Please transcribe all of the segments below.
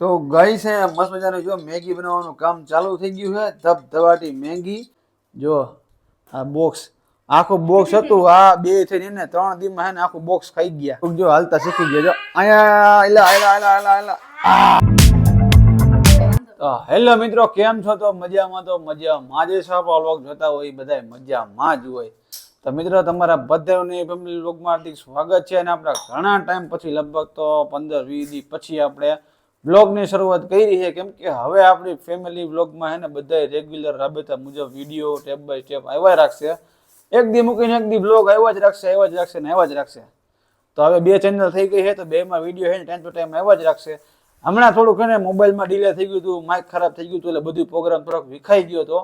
તો ગઈ છે મસ્ત મજાનું. જો મેગી બનાવવાનું કામ ચાલુ થઈ ગયું છે. ધબ ધબાટી મેગી. જો આ બોક્સ આખું બોક્સ હતું. આ બે થઈને ને ત્રણ દીમાં હે ને આખું બોક્સ ખાઈ ગયા. જો હાલતા શીખી ગયા. જો અહીંયા એલા એલા એલા એલા એલા તો હેલો મિત્રો કેમ છો? તો મજામાં તો મજામાં. જ છો આપણો લોક જોતા હોય બધા મજામાં જ હોય. તો મિત્રો તમારા બધાને ફેમિલી વ્લોગમાં હાર્દિક સ્વાગત છે. અને આપણે ઘણા ટાઈમ પછી લગભગ તો પંદર વીસ દી પછી આપણે વ્લોગની શરૂઆત કરી છે કેમ કે હવે આપણી ફેમિલી વ્લોગમાં હે ને બધા રેગ્યુલર રાબેતા મુજબ વીડિયો સ્ટેપ બાય સ્ટેપ આવ્યા રાખશે. એક દી મૂકીને એક દી બ્લોગ આવ્યા જ રાખશે, આવ્યા જ રાખશે ને આવ્યા જ રાખશે. તો હવે બે ચેનલ થઈ ગઈ છે, તો બેમાં વીડિયો છે ને ટાઈમ ટુ ટાઈમ આવ્યા જ રાખશે. હમણાં થોડુંક એને મોબાઈલમાં ડીલે થઈ ગયું હતું માઇક ખરાબ થઈ ગયું હતું, એટલે બધું પ્રોગ્રામ થોડોક વિખાઈ ગયો હતો.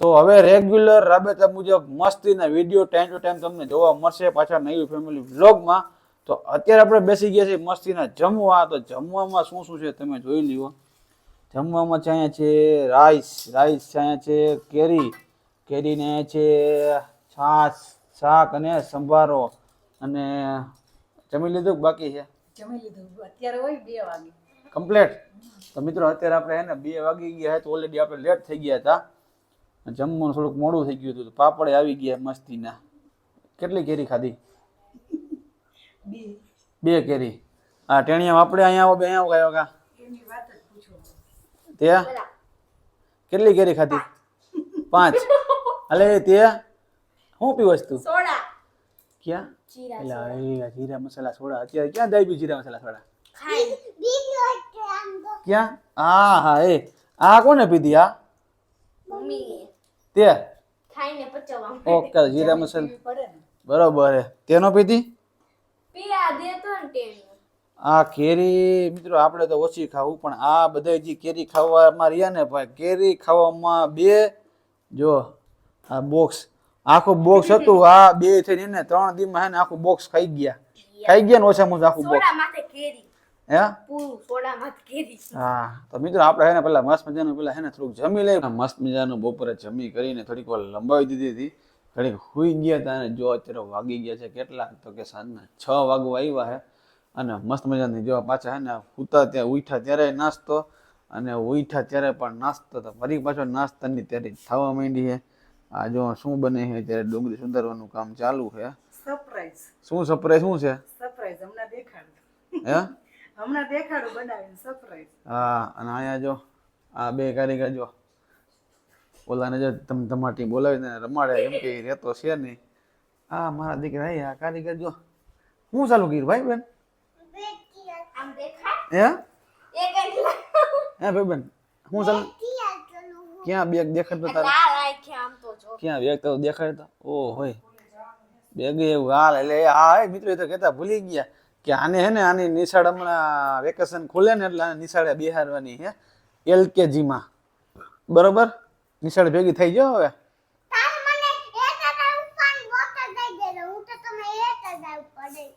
તો હવે રેગ્યુલર રાબેતા મુજબ મસ્તીના વીડિયો ટાઈમ ટુ ટાઈમ તમને જોવા મળશે પાછા નવી ફેમિલી વ્લોગમાં તો અત્યારે આપણે બેસી ગયા છીએ મસ્તીના જમવા. તો જમવામાં શું શું છે તમે જોઈ લ્યો. જમવામાં છે અહીંયા છે રાઈસ. રાઈસ છે અહીંયા છે કેરી. કેરીને છે છાશ શાક અને સંભારો. અને જમી લીધું કે બાકી છે? જમી લીધું. અત્યારે હોય બે વાગે. કમ્પ્લેટ? તો મિત્રો અત્યારે આપણે હે ને બે વાગી ગયા હતા તો ઓલરેડી આપણે લેટ થઈ ગયા હતા. જમવાનું થોડુંક મોડું થઈ ગયું હતું તો પાપડે આવી ગયા મસ્તીના. કેટલી કેરી ખાધી? બે બે કેરી. હા ટેણિયા આપણે અહીંયા આવો બે અહીંયા આવો કા એની વાત જ પૂછો તે કેટલી કેરી ખાધી? પાંચ. અલે તે શું પીવસ તું સોડા. ક્યાં? જીરા એલા એ જીરા મસાલા સોડા. અત્યારે ક્યાં દાઈ જીરા મસાલા સોડા? ક્યાં? હા હા એ. આ કોને પીધી આ? તે ઓકે જીરા મસાલા. બરોબર તેનો પીધી? આ કેરી મિત્રો આપણે તો ઓછી ખાવું પણ આ બધા જે કેરી ખાવામાં રહ્યા ને ભાઈ કેરી ખાવામાં બે જો આ બોક્સ આખું બોક્સ હતું આ બે થઈને ને ત્રણ દીમાં હે ને આખું બોક્સ ખાઈ ગયા. ખાઈ ગયા ને ઓછામાં ઓછું આખું બોક્સ હે? હા તો મિત્રો આપણે હે ને પેલા મસ્ત મજાનું પેલા હે ને થોડુંક જમી લઈએ. મસ્ત મજાનું બપોરે જમી કરીને થોડીક વાર લંબાવી દીધી હતી. ઘડીક હુઈ ગયા હતા અને જો અત્યારે વાગી ગયા છે કેટલા તો કે સાંજના છ વાગવા આવ્યા છે અને મસ્ત મજાની જો પાછા હે ને ઉતા ત્યાં ઉઠ્યા ત્યારે નાસ્તો અને ઉઠ્યા ત્યારે પણ નાસ્તો. તો ફરી પાછો નાસ્તાની તૈયારી થવા માંડી છે આ જો શું બને છે ત્યારે ડુંગળી સુધારવાનું કામ ચાલુ છે સરપ્રાઈઝ શું સરપ્રાઈઝ શું છે? સરપ્રાઈઝ હમણાં દેખાડું. હે? હમણાં દેખાડું બનાવીને સરપ્રાઈઝ હા અને અહીંયા જો આ બે કારીગર જો ઓલાને જે તમ તમાટી બોલાવીને રમાડે, એમ કે રહેતો છે નહીં આ મારા દીકરા આ કારીગર જો, હું ચાલુ કર્યું ભાઈ બેન? હે? હે ભાઈ હું ચાલુ ક્યાં બેગ દેખાડતો તારે? ક્યાં બેગ તો દેખાડતો? હોય. બેગ એવું હાલ, એટલે હા મિત્રો, એ તો કહેતા ભૂલી ગયા કે આને હે ને આની નિશાળ હમણાં વેકેશન ખુલે ને એટલે આને નિશાળે બિહારવાની હે એલકેજી માં બરોબર? નિશાળ ભેગી થઈ જાઓ હવે.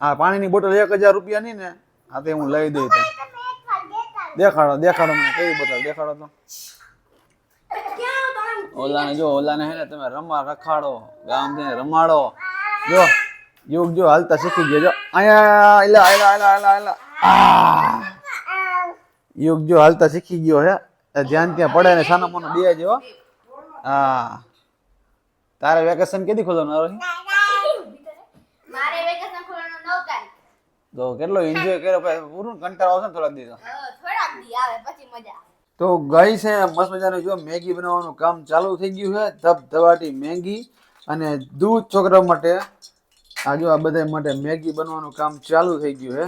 હા પાણીની બોટલ એક હજાર રૂપિયાની ને હા તે હું લઈ દઈ દેખાડો. દેખાડો મને કઈ બોટલ દેખાડો તો. ઓલાને જો ઓલાને હે ને તમે રમવા રખાડો ગામ ને રમાડો. જો યુગ જો હાલતા શીખી ગયો. જો અહીંયા એલા એલા એલા એલા એલા આ. યુગ જો હાલતા શીખી ગયો હે. ધ્યાન ત્યાં પડે ને સાનો મોનો બે જો હા. તારે વેકેશન કેદી ખોલવાનું આવે? મારે વેકેશન ખોલવાનો નવ તારીખ. તો કેટલો એન્જોય કર્યો? પછી પૂરું કંટાળો આવશે ને થોડાક દિવસ? થોડાક દી આવે પછી મજા તો ગઈ છે મસ્ત મજાનું જો મેગી બનાવવાનું કામ ચાલુ થઈ ગયું છે ધબ ધબાટી મેગી અને દૂધ છોકરા માટે આ જો આ બધા માટે મેગી બનવાનું કામ ચાલુ થઈ ગયું છે.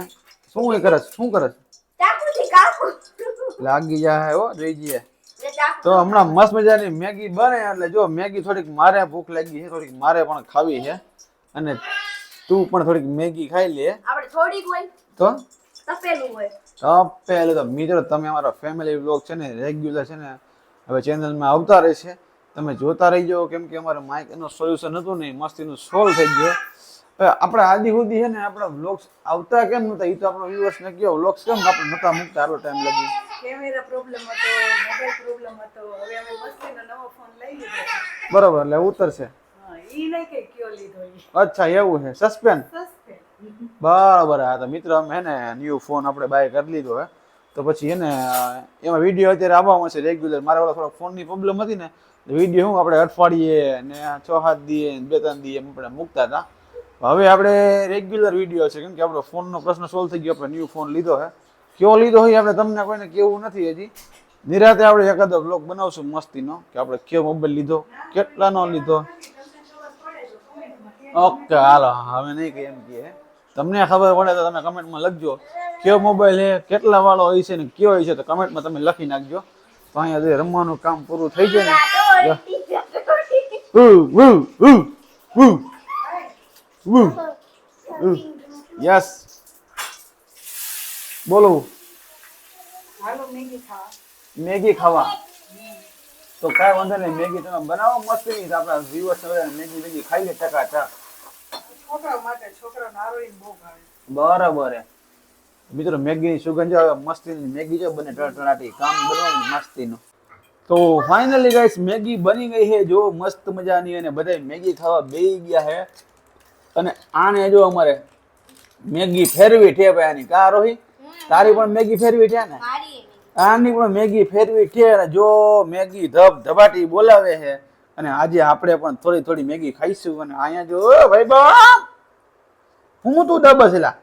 શું એ કરે છે? શું કરે છે? ચાકુથી કાપું લાગી જાય હો રહી ચાકુ તો હમણાં મસ્ત મજાની મેગી બને એટલે જો મેગી થોડીક મારે ભૂખ લાગી છે થોડીક મારે પણ ખાવી છે. અને તું પણ થોડીક મેગી ખાઈ લે. આપણે થોડીક હોય તો? તપેલું હોય. તપેલું તો મિત્રો તમે અમારા ફેમિલી વ્લોગ છે ને રેગ્યુલર છે ને હવે ચેનલમાં આવતા રહેશે. તમે જોતા રહી જાઓ કેમ કે અમારે માઇક એનું સોલ્યુશન હતું નહીં મસ્તીનું સોલ્વ થઈ ગયો. આપણે આદિ સુધી છે ને આપણા વ્લોગ્સ આવતા કેમ નતા એ તો આપણો વ્યુઅર્સને કયો વ્લોગ્સ કેમ આપણે નતા મૂકતા? આટલો ટાઈમ લાગી. કેમેરા પ્રોબ્લેમ હતો મોબાઈલ પ્રોબ્લેમ હતો. હવે અમે મસ્તીનો નવો ફોન લઈ લીધો બરોબર એટલે ઉતરશે. હા ઈ નહીં કે કયો લીધો ઈ. અચ્છા એવું છે. સસ્પેન્ડ બરાબર હા તો મિત્ર અમે હે ને ન્યુ ફોન આપણે બાય કરી લીધો હે. તો પછી એને એમાં વીડિયો અત્યારે આવવામાં છે રેગ્યુલર મારે વાળા થોડા ફોનની પ્રોબ્લેમ હતી ને વીડિયો હું આપણે અઠવાડિયે ને છ સાત દીએ બે ત્રણ દીએ આપણે મૂકતા હતા. હવે આપણે રેગ્યુલર વીડિયો છે કેમ કે આપણો ફોનનો પ્રશ્ન સોલ્વ થઈ ગયો આપણે ન્યૂ ફોન લીધો છે કયો લીધો હોય આપણે તમને કોઈને કેવું નથી હજી. નિરાતે આપણે એકાદ બ્લોક બનાવશું મસ્તીનો, કે આપણે કયો મોબાઈલ લીધો, કેટલાનો લીધો. ઓકે હાલો, હવે નહીં કે એમ કે તમને ખબર પડે તો તમે કમેન્ટમાં લખજો કેવો મોબાઈલ છે, કેટલા વાળો હોય છે ને કેવો હોય છે, તો કમેન્ટમાં તમે લખી નાખજો. તો અહીંયા જે રમવાનું કામ પૂરું થઈ જાય ને. યસ બોલો. હાલો મેગી ખાવા. મેગી ખાવા. તો કાંઈ વાંધો નહીં મેગી તમે બનાવો મસ્ત નહીં આપણા viewers મેગી મેગી ખાઈ લે ટકા ટક બરાબર મિત્રો મેગી સુગંધ મસ્તીની મેગી જો બને ટણાટી કામ બનવાનું મસ્તીનું. તો ફાઇનલી ગાઈસ મેગી બની ગઈ છે. જો મસ્ત મજાની અને બધા મેગી ખાવા બેસી ગયા છે. અને આને જો અમારે મેગી ફેરવી ભાઈ આની. કા રોહી? તારી પણ મેગી ફેરવી છે ને? આની પણ મેગી ફેરવી છે અને જો મેગી ધબ ધબાટી બોલાવે છે. અને આજે આપણે પણ થોડી થોડી મેગી ખાઈશું અને અહીંયા જો ભાઈ બા હું તું દબસલા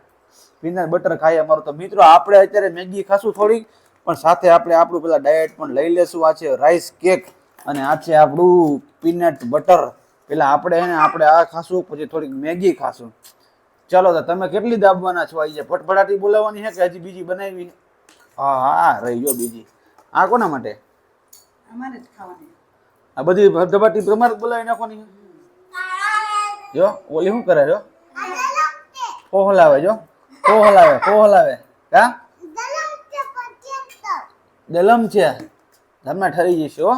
પીનટ બટર ખાઈએ અમારું તો મિત્રો આપણે અત્યારે મેગી ખાશું થોડીક પણ સાથે આપણે આપણું પેલા ડાયટ પણ લઈ લેશું. આ છે રાઈસ કેક અને આ છે આપણું પીનટ બટર પેલા આપણે એને આપણે આ ખાશું પછી થોડીક મેગી ખાશું. ચાલો તો તમે કેટલી દાબવાના છો? આજે ફટફટાટી બોલાવવાની છે કે હજી બીજી બનાવી હા હા રહી ગયો બીજી. આ કોના માટે? આ બધી ધબાટી પ્રમાણે બોલાવી નાખવાની? જો ઓલી શું કરે જો? પોહલાવે જો. પોહલાવે પોહલાવે કા? દલમ છે. તમે ઠરી જઈશું હો.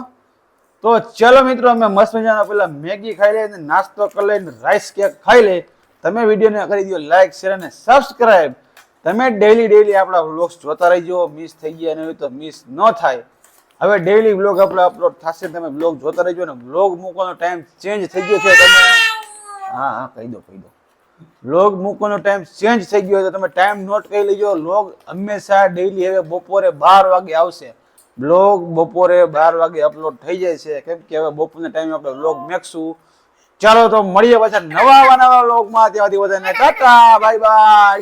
તો ચલો મિત્રો અમે મસ્ત મજાના પેલા મેગી ખાઈ લઈએ નાસ્તો કરી લઈને રાઈસ કેક ખાઈ લઈએ. તમે વિડીયોને કરી દો લાઈક શેર અને સબસ્ક્રાઈબ તમે ડેઈલી ડેઈલી આપણા વ્લોગ્સ જોતા રહીજો. મિસ થઈ ગયા નહીં તો મિસ ન થાય. હવે ડેઈલી વ્લોગ આપણે અપલોડ થશે, તમે વ્લોગ જોતા રહીજો અને વ્લોગ મૂકવાનો ટાઈમ ચેન્જ થઈ ગયો છે. તમે હા હા, કહી દો કહી દો. વ્લોગ મૂકવાનો ટાઈમ ચેન્જ થઈ ગયો છે. તમે ટાઈમ નોટ કરી લેજો. લોગ હંમેશા ડેઈલી હવે બપોરે બાર વાગે આવશે. બ્લોગ બપોરે બાર વાગે અપલોડ થઈ જાય છે. કેમ કે હવે બપોરના ટાઈમે આપણે બ્લોગ મેકશું. ચાલો તો મળીએ પાછા નવા નવા લોકમાં ત્યાંથી બધાને ટાટા બાય બાય